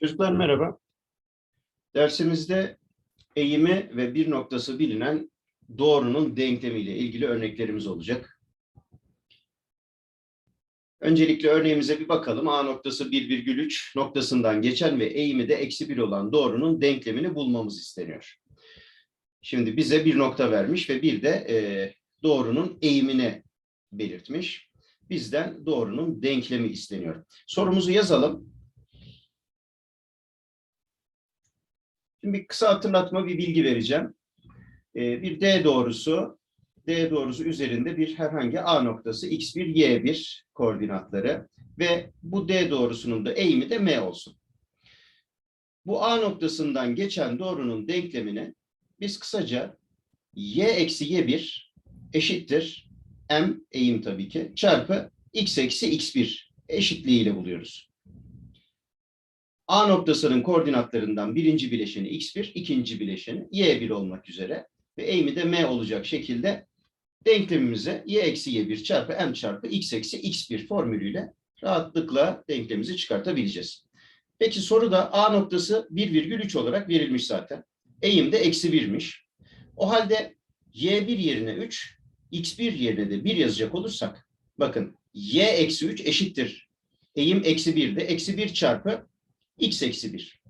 Çocuklar merhaba. Dersimizde eğimi ve bir noktası bilinen doğrunun denklemiyle ilgili örneklerimiz olacak. Öncelikle örneğimize bir bakalım. A noktası 1,3 noktasından geçen ve eğimi de eksi 1 olan doğrunun denklemini bulmamız isteniyor. Şimdi bize bir nokta vermiş ve bir de e, doğrunun eğimini belirtmiş. Bizden doğrunun denklemi isteniyor. Sorumuzu yazalım. Şimdi bir kısa hatırlatma bir bilgi vereceğim. Ee, bir D doğrusu, D doğrusu üzerinde bir herhangi A noktası x1, y1 koordinatları ve bu D doğrusunun da eğimi de m olsun. Bu A noktasından geçen doğrunun denklemini biz kısaca y eksi y1 eşittir m eğim tabii ki çarpı x eksi x1 eşitliğiyle buluyoruz. A noktasının koordinatlarından birinci bileşeni x1, ikinci bileşeni y1 olmak üzere ve eğimi de m olacak şekilde denklemimize y eksi y1 çarpı m çarpı x eksi x1 formülüyle rahatlıkla denklemimizi çıkartabileceğiz. Peki soruda A noktası 1,3 olarak verilmiş zaten. Eğim de eksi 1'miş. O halde y1 yerine 3, x1 yerine de 1 yazacak olursak bakın y eksi 3 eşittir. Eğim eksi 1'de eksi 1 çarpı x eksi 1.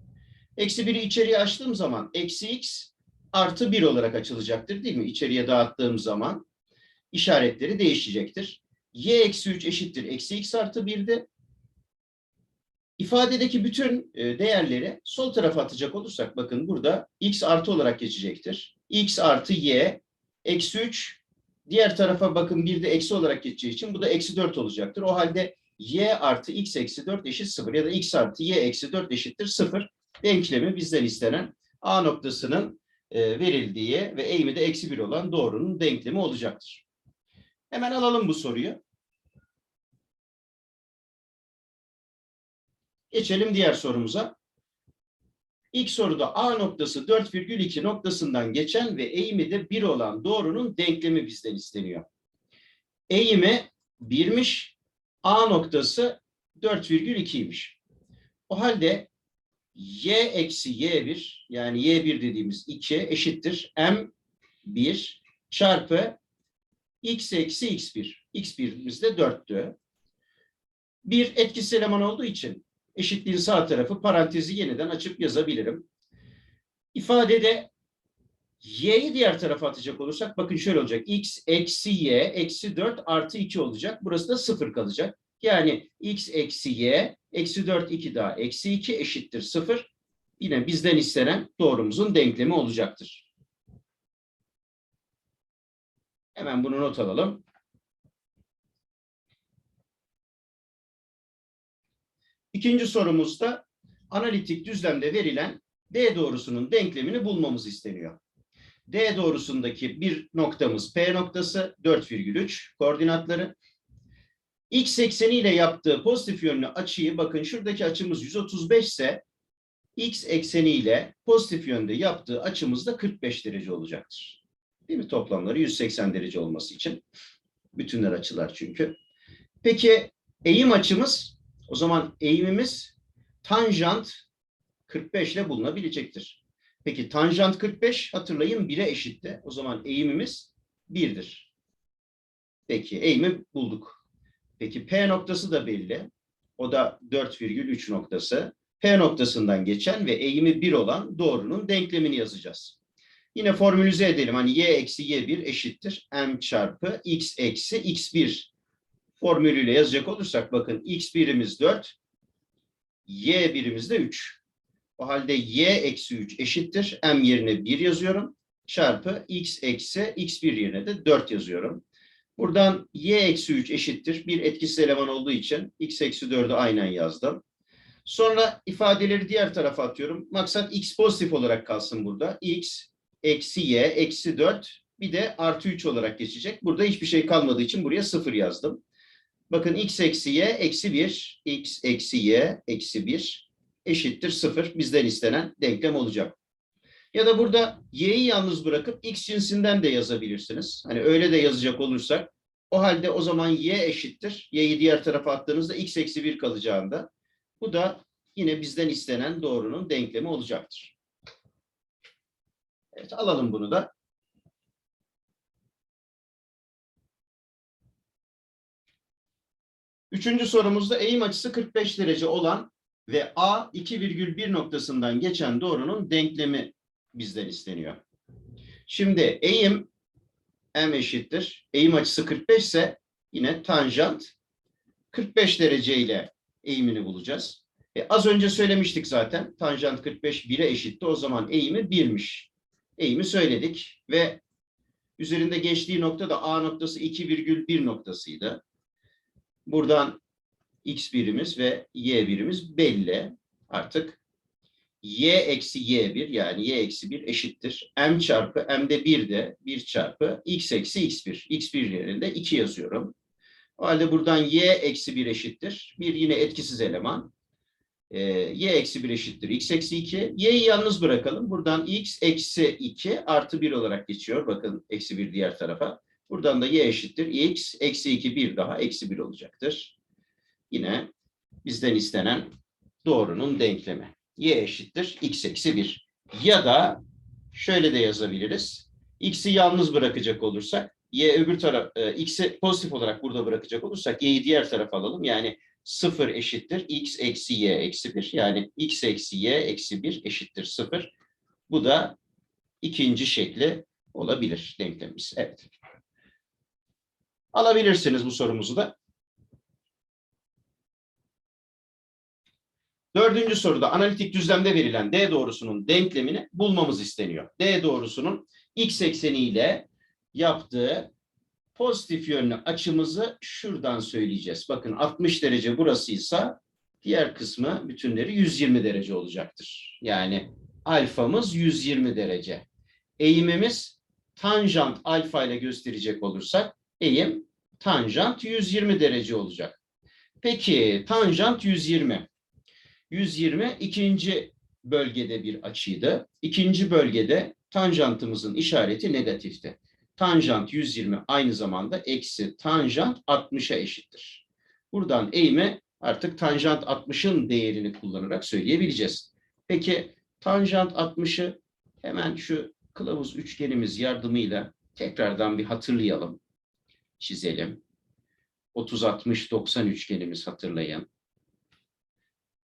Eksi 1'i içeriye açtığım zaman eksi x artı 1 olarak açılacaktır değil mi? İçeriye dağıttığım zaman işaretleri değişecektir. y eksi 3 eşittir eksi x artı 1'de. İfadedeki bütün e, değerleri sol tarafa atacak olursak bakın burada x artı olarak geçecektir. x artı y eksi 3 diğer tarafa bakın bir de eksi olarak geçeceği için bu da eksi 4 olacaktır. O halde y artı x eksi 4 eşit 0 ya da x artı y eksi 4 eşittir 0 denklemi bizden istenen A noktasının e, verildiği ve eğimi de eksi 1 olan doğrunun denklemi olacaktır. Hemen alalım bu soruyu. Geçelim diğer sorumuza. İlk soruda A noktası 4,2 noktasından geçen ve eğimi de 1 olan doğrunun denklemi bizden isteniyor. Eğimi 1'miş, A noktası 4,2'ymiş. O halde y eksi y1 yani y1 dediğimiz 2 eşittir m1 çarpı x eksi x1. x1'imiz de 4'tü. Bir etkisiz eleman olduğu için eşitliğin sağ tarafı parantezi yeniden açıp yazabilirim. İfadede y'yi diğer tarafa atacak olursak bakın şöyle olacak. x eksi y eksi 4 artı 2 olacak. Burası da 0 kalacak. Yani x eksi y eksi 4 2 daha eksi 2 eşittir 0. Yine bizden istenen doğrumuzun denklemi olacaktır. Hemen bunu not alalım. İkinci sorumuzda analitik düzlemde verilen D doğrusunun denklemini bulmamız isteniyor. D doğrusundaki bir noktamız P noktası 4,3 koordinatları. X ekseniyle yaptığı pozitif yönlü açıyı bakın şuradaki açımız 135 ise X ekseniyle pozitif yönde yaptığı açımız da 45 derece olacaktır. Değil mi? Toplamları 180 derece olması için. Bütünler açılar çünkü. Peki eğim açımız o zaman eğimimiz tanjant 45 ile bulunabilecektir. Peki tanjant 45 hatırlayın 1'e eşitti. O zaman eğimimiz 1'dir. Peki eğimi bulduk. Peki P noktası da belli. O da 4,3 noktası. P noktasından geçen ve eğimi 1 olan doğrunun denklemini yazacağız. Yine formülize edelim. Hani y eksi y1 eşittir m çarpı x eksi x1 formülüyle yazacak olursak bakın x birimiz 4, y birimiz de 3. O halde y eksi 3 eşittir. m yerine 1 yazıyorum. Çarpı x eksi x1 yerine de 4 yazıyorum. Buradan y eksi 3 eşittir. Bir etkisiz eleman olduğu için x eksi 4'ü aynen yazdım. Sonra ifadeleri diğer tarafa atıyorum. Maksat x pozitif olarak kalsın burada. x eksi y eksi 4 bir de artı 3 olarak geçecek. Burada hiçbir şey kalmadığı için buraya 0 yazdım. Bakın x eksi y eksi 1, x eksi y eksi 1 eşittir 0. Bizden istenen denklem olacak. Ya da burada y'yi yalnız bırakıp x cinsinden de yazabilirsiniz. Hani öyle de yazacak olursak o halde o zaman y eşittir. y'yi diğer tarafa attığınızda x eksi 1 kalacağında bu da yine bizden istenen doğrunun denklemi olacaktır. Evet alalım bunu da. Üçüncü sorumuzda eğim açısı 45 derece olan ve A 2,1 noktasından geçen doğrunun denklemi bizden isteniyor. Şimdi eğim M eşittir. Eğim açısı 45 ise yine tanjant 45 derece ile eğimini bulacağız. E, az önce söylemiştik zaten. Tanjant 45 1'e eşitti. O zaman eğimi 1'miş. Eğimi söyledik ve üzerinde geçtiği nokta da A noktası 2,1 noktasıydı. Buradan x birimiz ve y birimiz belli. Artık y eksi y1 yani y eksi 1 eşittir. m çarpı m'de 1 de 1 çarpı x eksi x1. x1 yerinde 2 yazıyorum. O halde buradan y eksi 1 eşittir. Bir yine etkisiz eleman. Ee, y eksi 1 eşittir x eksi 2. y'yi yalnız bırakalım. Buradan x eksi 2 artı 1 olarak geçiyor. Bakın eksi 1 diğer tarafa. Buradan da y eşittir x eksi 2 bir daha eksi 1 olacaktır. Yine bizden istenen doğrunun denklemi. y eşittir x eksi 1. Ya da şöyle de yazabiliriz. x'i yalnız bırakacak olursak y öbür taraf e, x'i pozitif olarak burada bırakacak olursak y'yi diğer tarafa alalım. Yani 0 eşittir x eksi y eksi 1. Yani x eksi y eksi 1 eşittir 0. Bu da ikinci şekli olabilir denklemimiz. Evet. Alabilirsiniz bu sorumuzu da. Dördüncü soruda analitik düzlemde verilen D doğrusunun denklemini bulmamız isteniyor. D doğrusunun x ekseniyle yaptığı pozitif yönlü açımızı şuradan söyleyeceğiz. Bakın 60 derece burasıysa diğer kısmı bütünleri 120 derece olacaktır. Yani alfamız 120 derece. Eğimimiz tanjant alfa ile gösterecek olursak eğim tanjant 120 derece olacak. Peki tanjant 120. 120 ikinci bölgede bir açıydı. İkinci bölgede tanjantımızın işareti negatifti. Tanjant 120 aynı zamanda eksi tanjant 60'a eşittir. Buradan eğimi artık tanjant 60'ın değerini kullanarak söyleyebileceğiz. Peki tanjant 60'ı hemen şu kılavuz üçgenimiz yardımıyla tekrardan bir hatırlayalım. Çizelim. 30-60-90 üçgenimiz hatırlayın.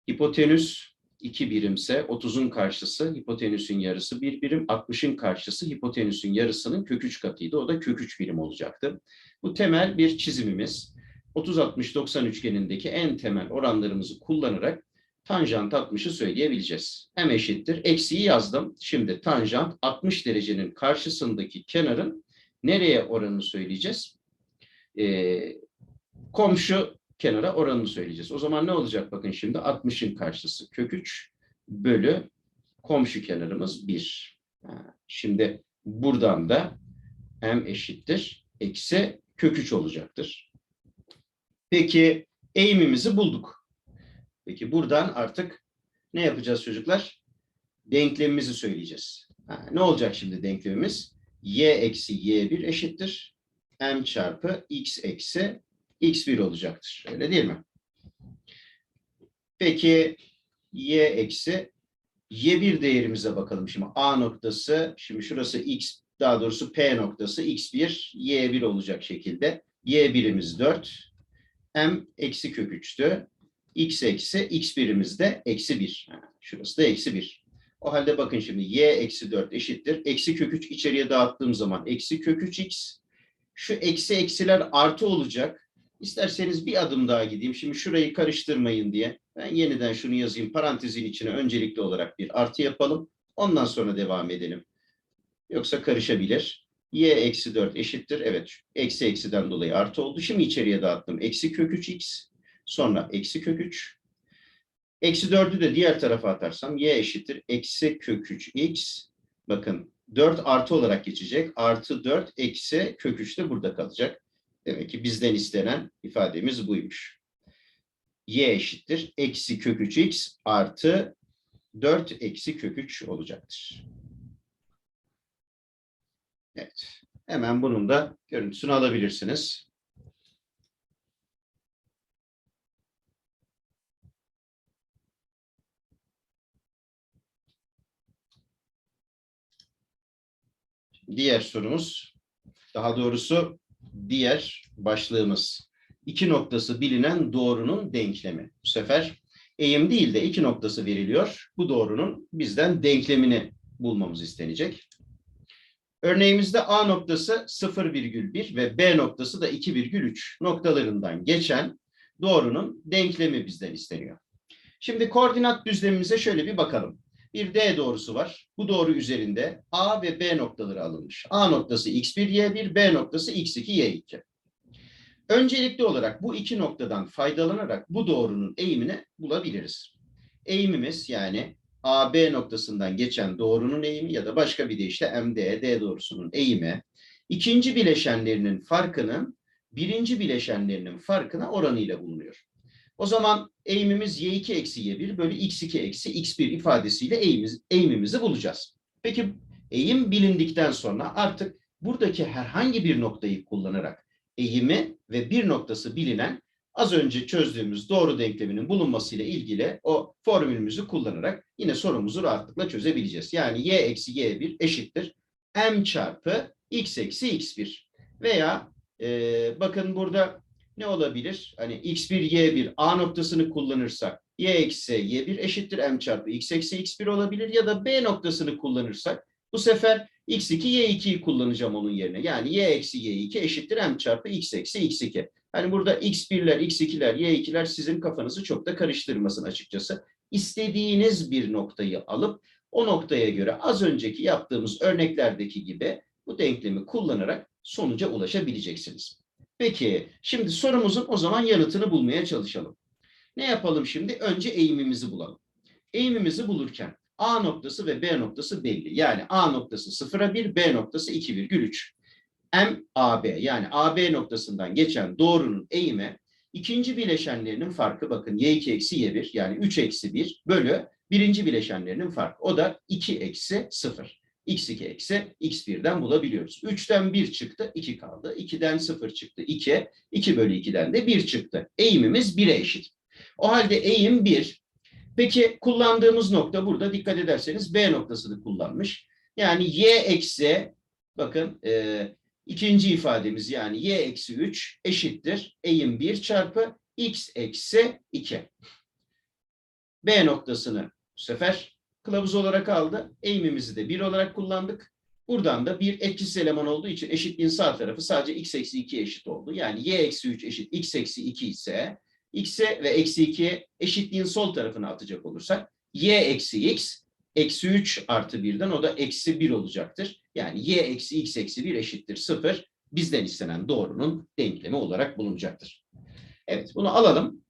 Hipotenüs 2 birimse 30'un karşısı hipotenüsün yarısı 1 birim, 60'ın karşısı hipotenüsün yarısının kök 3 katıydı. O da kök 3 birim olacaktı. Bu temel bir çizimimiz. 30-60-90 üçgenindeki en temel oranlarımızı kullanarak tanjant 60'ı söyleyebileceğiz. M eşittir. Eksiği yazdım. Şimdi tanjant 60 derecenin karşısındaki kenarın nereye oranını söyleyeceğiz? Ee, komşu kenara oranını söyleyeceğiz. O zaman ne olacak bakın şimdi 60'ın karşısı kök 3 bölü komşu kenarımız 1. Şimdi buradan da m eşittir eksi kök 3 olacaktır. Peki eğimimizi bulduk. Peki buradan artık ne yapacağız çocuklar? Denklemimizi söyleyeceğiz. Ha, ne olacak şimdi denklemimiz? y eksi y1 eşittir. m çarpı x eksi x1 olacaktır. Öyle değil mi? Peki y eksi y1 değerimize bakalım. Şimdi a noktası, şimdi şurası x, daha doğrusu p noktası x1, y1 olacak şekilde. y1'imiz 4, m eksi kök 3'tü. x eksi x1'imiz de eksi 1. Şurası da eksi 1. O halde bakın şimdi y eksi 4 eşittir. Eksi kök 3 içeriye dağıttığım zaman eksi kök 3x. Şu eksi eksiler artı olacak. İsterseniz bir adım daha gideyim. Şimdi şurayı karıştırmayın diye. Ben yeniden şunu yazayım. Parantezin içine öncelikli olarak bir artı yapalım. Ondan sonra devam edelim. Yoksa karışabilir. y eksi 4 eşittir. Evet eksi eksiden dolayı artı oldu. Şimdi içeriye dağıttım. Eksi kök 3x. Sonra eksi kök 3. Eksi 4'ü de diğer tarafa atarsam y eşittir. Eksi kök 3x. Bakın 4 artı olarak geçecek. Artı 4 eksi kök 3 de burada kalacak. Demek ki bizden istenen ifademiz buymuş. Y eşittir. Eksi kök 3x artı 4 eksi kök 3 olacaktır. Evet. Hemen bunun da görüntüsünü alabilirsiniz. Diğer sorumuz, daha doğrusu diğer başlığımız. İki noktası bilinen doğrunun denklemi. Bu sefer eğim değil de iki noktası veriliyor. Bu doğrunun bizden denklemini bulmamız istenecek. Örneğimizde A noktası 0,1 ve B noktası da 2,3 noktalarından geçen doğrunun denklemi bizden isteniyor. Şimdi koordinat düzlemimize şöyle bir bakalım. Bir D doğrusu var. Bu doğru üzerinde A ve B noktaları alınmış. A noktası x1, y1, B noktası x2, y2. Öncelikli olarak bu iki noktadan faydalanarak bu doğrunun eğimini bulabiliriz. Eğimimiz yani AB noktasından geçen doğrunun eğimi ya da başka bir deyişle MD, D doğrusunun eğimi ikinci bileşenlerinin farkının birinci bileşenlerinin farkına oranıyla bulunuyor. O zaman eğimimiz y2 eksi y1 bölü x2 eksi x1 ifadesiyle eğimimiz, eğimimizi bulacağız. Peki eğim bilindikten sonra artık buradaki herhangi bir noktayı kullanarak eğimi ve bir noktası bilinen az önce çözdüğümüz doğru denkleminin bulunmasıyla ilgili o formülümüzü kullanarak yine sorumuzu rahatlıkla çözebileceğiz. Yani y eksi y1 eşittir m çarpı x eksi x1 veya e, bakın burada ne olabilir? Hani x1 y1 a noktasını kullanırsak y eksi y1 eşittir m çarpı x eksi x1 olabilir ya da b noktasını kullanırsak bu sefer x2 y2'yi kullanacağım onun yerine. Yani y eksi y2 eşittir m çarpı x eksi x2. Hani burada x1'ler, x2'ler, y2'ler sizin kafanızı çok da karıştırmasın açıkçası. İstediğiniz bir noktayı alıp o noktaya göre az önceki yaptığımız örneklerdeki gibi bu denklemi kullanarak sonuca ulaşabileceksiniz. Peki şimdi sorumuzun o zaman yanıtını bulmaya çalışalım. Ne yapalım şimdi? Önce eğimimizi bulalım. Eğimimizi bulurken A noktası ve B noktası belli. Yani A noktası 0'a 1, B noktası 2,3. M AB yani AB noktasından geçen doğrunun eğimi ikinci bileşenlerinin farkı bakın y2 eksi y1 yani 3 eksi 1 bölü birinci bileşenlerinin farkı. O da 2 eksi 0. x2 eksi x1'den bulabiliyoruz. 3'ten 1 çıktı 2 kaldı. 2'den 0 çıktı 2. 2 bölü 2'den de 1 çıktı. Eğimimiz 1'e eşit. O halde eğim 1. Peki kullandığımız nokta burada dikkat ederseniz B noktasını kullanmış. Yani y eksi bakın e, ikinci ifademiz yani y eksi 3 eşittir eğim 1 çarpı x eksi 2. B noktasını bu sefer kılavuz olarak aldı. Eğimimizi de 1 olarak kullandık. Buradan da bir etkisiz eleman olduğu için eşitliğin sağ tarafı sadece x eksi 2 eşit oldu. Yani y eksi 3 eşit x eksi 2 ise x'e ve eksi 2'ye eşitliğin sol tarafına atacak olursak y eksi x eksi 3 artı 1'den o da eksi 1 olacaktır. Yani y eksi x eksi 1 eşittir 0 bizden istenen doğrunun denklemi olarak bulunacaktır. Evet bunu alalım.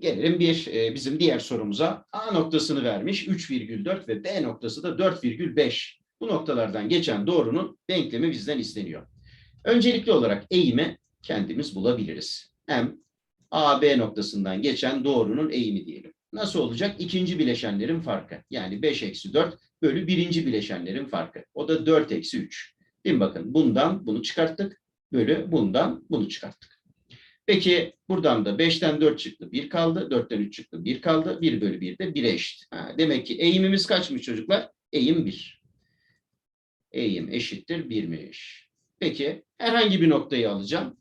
Gelelim bir e, bizim diğer sorumuza. A noktasını vermiş 3,4 ve B noktası da 4,5. Bu noktalardan geçen doğrunun denklemi bizden isteniyor. Öncelikli olarak eğimi kendimiz bulabiliriz. M AB noktasından geçen doğrunun eğimi diyelim. Nasıl olacak? İkinci bileşenlerin farkı. Yani 5 eksi 4 bölü birinci bileşenlerin farkı. O da 4 eksi 3. Değil? Bakın bundan bunu çıkarttık. Bölü bundan bunu çıkarttık. Peki buradan da 5'ten 4 çıktı 1 kaldı. 4'ten 3 çıktı 1 kaldı. 1 bölü 1 de 1'e eşit. Ha, demek ki eğimimiz kaçmış çocuklar? Eğim 1. Eğim eşittir 1'miş. Peki herhangi bir noktayı alacağım.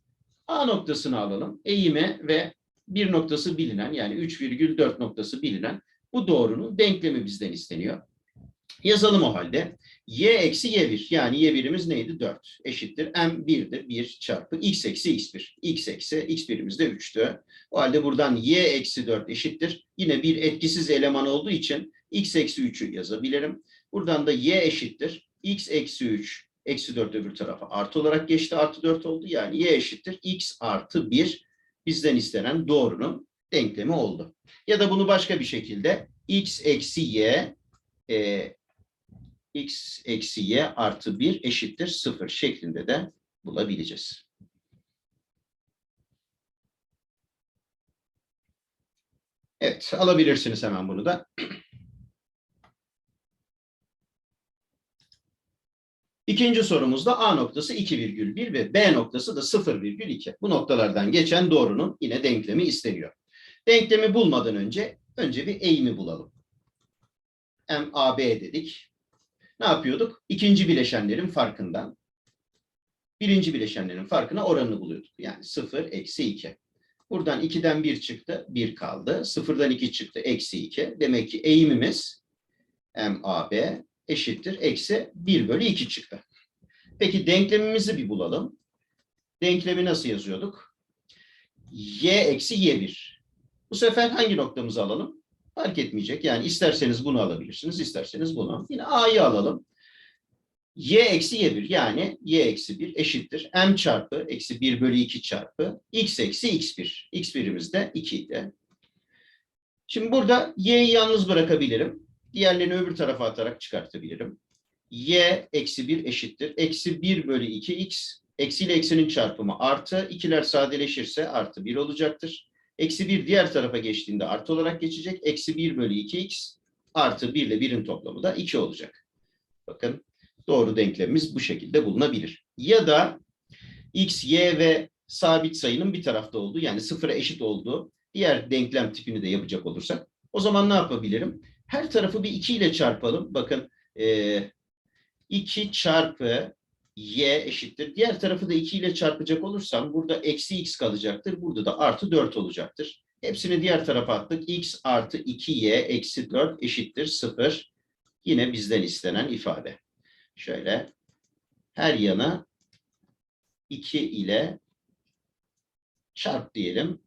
A noktasını alalım. Eğimi ve bir noktası bilinen yani 3,4 noktası bilinen bu doğrunun denklemi bizden isteniyor. Yazalım o halde. Y eksi Y1 yani Y1'imiz neydi? 4 eşittir. M 1'dir. 1 çarpı X eksi X1. X eksi X1'imiz de 3'tü. O halde buradan Y eksi 4 eşittir. Yine bir etkisiz eleman olduğu için X eksi 3'ü yazabilirim. Buradan da Y eşittir. X eksi 3 eksi 4 öbür tarafa artı olarak geçti. Artı 4 oldu. Yani Y eşittir. X artı 1 bizden istenen doğrunun denklemi oldu. Ya da bunu başka bir şekilde X eksi Y e, x eksi y artı 1 eşittir 0 şeklinde de bulabileceğiz. Evet, alabilirsiniz hemen bunu da. İkinci sorumuzda A noktası 2,1 ve B noktası da 0,2. Bu noktalardan geçen doğrunun yine denklemi isteniyor. Denklemi bulmadan önce önce bir eğimi bulalım. M, A, B dedik. Ne yapıyorduk? İkinci bileşenlerin farkından birinci bileşenlerin farkına oranını buluyorduk. Yani 0, eksi 2. Buradan 2'den 1 çıktı, 1 kaldı. 0'dan 2 çıktı, eksi 2. Demek ki eğimimiz MAB eşittir, eksi 1 bölü 2 çıktı. Peki denklemimizi bir bulalım. Denklemi nasıl yazıyorduk? Y eksi Y1. Bu sefer hangi noktamızı alalım? Fark etmeyecek. Yani isterseniz bunu alabilirsiniz, isterseniz bunu. Yine A'yı alalım. Y eksi Y1 yani Y eksi 1 eşittir. M çarpı eksi 1 bölü 2 çarpı X eksi X1. X1'imiz de 2 idi. Şimdi burada Y'yi yalnız bırakabilirim. Diğerlerini öbür tarafa atarak çıkartabilirim. Y eksi 1 eşittir. Eksi 1 bölü 2 X. Eksi ile eksinin çarpımı artı. ikiler sadeleşirse artı 1 olacaktır. Eksi 1 diğer tarafa geçtiğinde artı olarak geçecek. Eksi 1 bölü 2x artı 1 ile 1'in toplamı da 2 olacak. Bakın doğru denklemimiz bu şekilde bulunabilir. Ya da x, y ve sabit sayının bir tarafta olduğu yani sıfıra eşit olduğu diğer denklem tipini de yapacak olursak o zaman ne yapabilirim? Her tarafı bir 2 ile çarpalım. Bakın e, 2 çarpı y eşittir. Diğer tarafı da 2 ile çarpacak olursam burada eksi x kalacaktır. Burada da artı 4 olacaktır. Hepsini diğer tarafa attık. x artı 2y eksi 4 eşittir 0. Yine bizden istenen ifade. Şöyle her yana 2 ile çarp diyelim.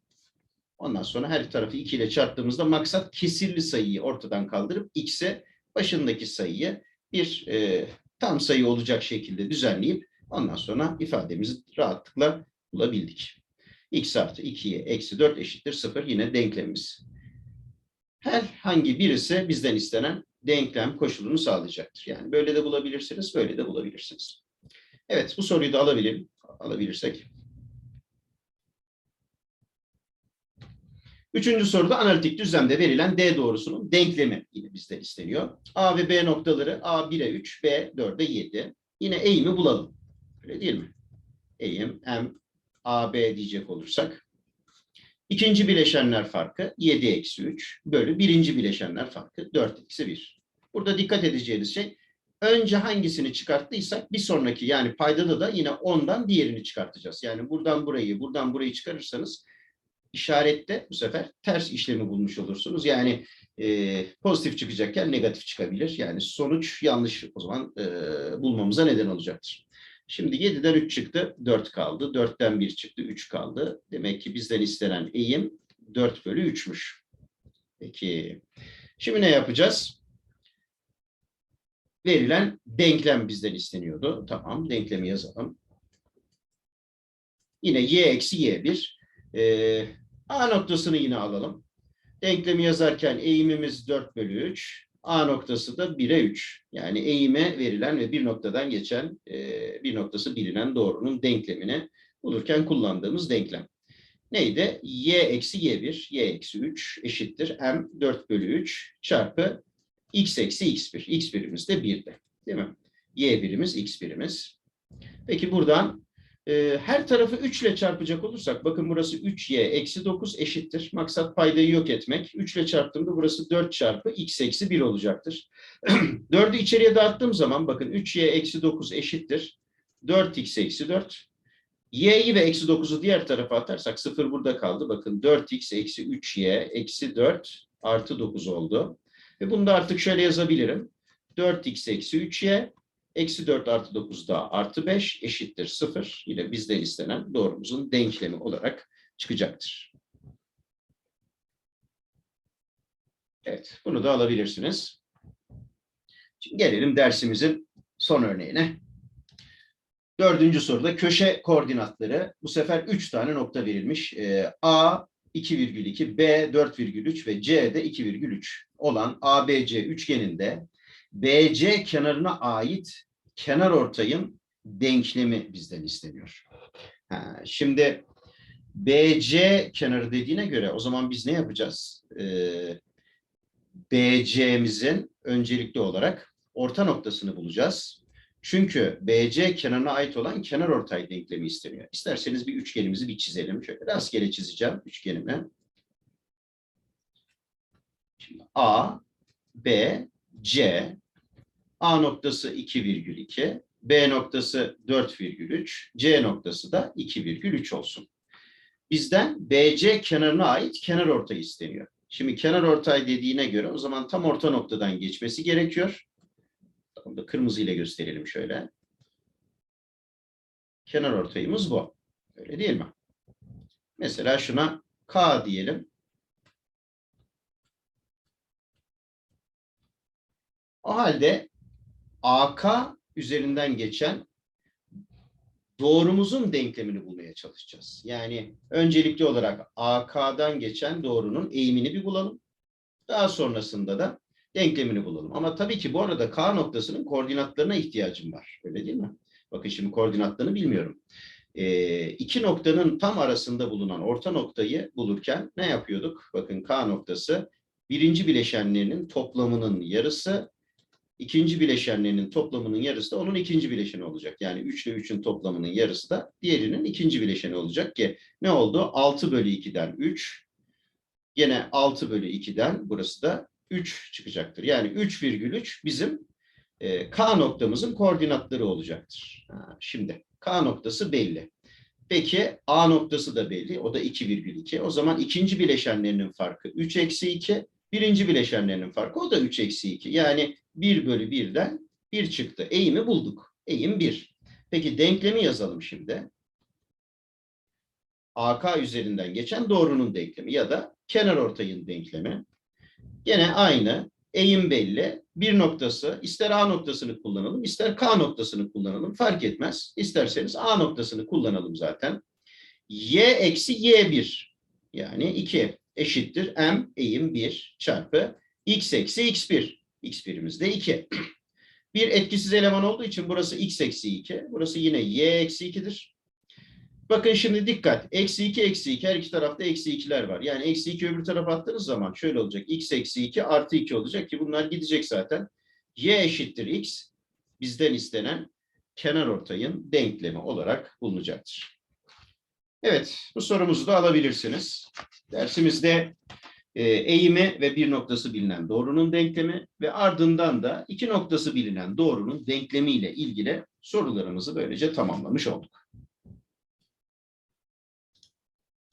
Ondan sonra her tarafı 2 ile çarptığımızda maksat kesirli sayıyı ortadan kaldırıp x'e başındaki sayıyı bir e, tam sayı olacak şekilde düzenleyip ondan sonra ifademizi rahatlıkla bulabildik. x artı 2'ye eksi 4 eşittir 0 yine denklemimiz. Herhangi birisi bizden istenen denklem koşulunu sağlayacaktır. Yani böyle de bulabilirsiniz, böyle de bulabilirsiniz. Evet, bu soruyu da alabilirim, alabilirsek. Üçüncü soruda analitik düzlemde verilen D doğrusunun denklemi yine bizden isteniyor. A ve B noktaları A 1'e 3, B 4'e 7. Yine eğimi bulalım. Öyle değil mi? Eğim M, A, B diyecek olursak. İkinci bileşenler farkı 7 eksi 3 bölü birinci bileşenler farkı 4 eksi 1. Burada dikkat edeceğiniz şey önce hangisini çıkarttıysak bir sonraki yani paydada da yine ondan diğerini çıkartacağız. Yani buradan burayı buradan burayı çıkarırsanız işarette bu sefer ters işlemi bulmuş olursunuz. Yani e, pozitif çıkacakken negatif çıkabilir. Yani sonuç yanlış o zaman e, bulmamıza neden olacaktır. Şimdi 7'den 3 çıktı, 4 kaldı. 4'ten 1 çıktı, 3 kaldı. Demek ki bizden istenen eğim 4 bölü 3'müş. Peki. Şimdi ne yapacağız? Verilen denklem bizden isteniyordu. Tamam, denklemi yazalım. Yine y eksi y1. Ee, A noktasını yine alalım. Denklemi yazarken eğimimiz 4 bölü 3. A noktası da 1'e 3. Yani eğime verilen ve bir noktadan geçen e, bir noktası bilinen doğrunun denklemini bulurken kullandığımız denklem. Neydi? Y eksi Y1, Y eksi 3 eşittir M 4 bölü 3 çarpı X eksi X1. X birimiz de 1'de. Değil mi? Y birimiz, X birimiz. Peki buradan e, her tarafı 3 ile çarpacak olursak, bakın burası 3y eksi 9 eşittir. Maksat paydayı yok etmek. 3 ile çarptığımda burası 4 çarpı x eksi 1 olacaktır. 4'ü içeriye dağıttığım zaman bakın 3y eksi 9 eşittir. 4x eksi 4. y'yi ve eksi 9'u diğer tarafa atarsak 0 burada kaldı. Bakın 4x eksi 3y eksi 4 artı 9 oldu. Ve bunu da artık şöyle yazabilirim. 4x eksi 3y Eksi 4 artı 9 daha artı 5 eşittir 0. Yine bizden istenen doğrumuzun denklemi olarak çıkacaktır. Evet, bunu da alabilirsiniz. Şimdi gelelim dersimizin son örneğine. Dördüncü soruda köşe koordinatları. Bu sefer 3 tane nokta verilmiş. Ee, A 2,2, B 4,3 ve C de 2,3 olan ABC üçgeninde BC kenarına ait kenar ortayın denklemi bizden isteniyor. Ha, şimdi BC kenarı dediğine göre o zaman biz ne yapacağız? Ee, BC'mizin öncelikli olarak orta noktasını bulacağız. Çünkü BC kenarına ait olan kenar ortay denklemi isteniyor. İsterseniz bir üçgenimizi bir çizelim. Şöyle rastgele çizeceğim üçgenimi. Şimdi A, B, C, A noktası 2,2, B noktası 4,3, C noktası da 2,3 olsun. Bizden BC kenarına ait kenar ortay isteniyor. Şimdi kenar ortay dediğine göre o zaman tam orta noktadan geçmesi gerekiyor. Onu da kırmızı ile gösterelim şöyle. Kenar ortayımız bu. Öyle değil mi? Mesela şuna K diyelim. O halde AK üzerinden geçen doğrumuzun denklemini bulmaya çalışacağız. Yani öncelikli olarak AK'dan geçen doğrunun eğimini bir bulalım. Daha sonrasında da denklemini bulalım. Ama tabii ki bu arada K noktasının koordinatlarına ihtiyacım var. Öyle değil mi? Bakın şimdi koordinatlarını bilmiyorum. Ee, iki noktanın tam arasında bulunan orta noktayı bulurken ne yapıyorduk? Bakın K noktası birinci bileşenlerinin toplamının yarısı ikinci bileşenlerinin toplamının yarısı da onun ikinci bileşeni olacak. Yani 3 ile 3'ün toplamının yarısı da diğerinin ikinci bileşeni olacak ki ne oldu? 6 bölü 2'den 3 gene 6 bölü 2'den burası da 3 çıkacaktır. Yani 3,3 bizim e, K noktamızın koordinatları olacaktır. Ha, şimdi K noktası belli. Peki A noktası da belli. O da 2,2. O zaman ikinci bileşenlerinin farkı 3 eksi 2. Birinci bileşenlerinin farkı o da 3 eksi 2. Yani 1 bölü 1'den 1 çıktı. Eğimi bulduk. Eğim 1. Peki denklemi yazalım şimdi. AK üzerinden geçen doğrunun denklemi ya da kenar ortayın denklemi. Gene aynı. Eğim belli. Bir noktası ister A noktasını kullanalım ister K noktasını kullanalım. Fark etmez. İsterseniz A noktasını kullanalım zaten. Y eksi Y1 yani 2 eşittir M eğim 1 çarpı X eksi X1. X1'imiz de 2. Bir etkisiz eleman olduğu için burası X eksi 2. Burası yine Y eksi 2'dir. Bakın şimdi dikkat. Eksi 2 eksi 2 her iki tarafta eksi 2'ler var. Yani eksi 2 öbür tarafa attığınız zaman şöyle olacak. X eksi 2 artı 2 olacak ki bunlar gidecek zaten. Y eşittir X bizden istenen kenar ortayın denklemi olarak bulunacaktır. Evet bu sorumuzu da alabilirsiniz. Dersimizde eğimi ve bir noktası bilinen doğrunun denklemi ve ardından da iki noktası bilinen doğrunun denklemiyle ilgili sorularımızı böylece tamamlamış olduk.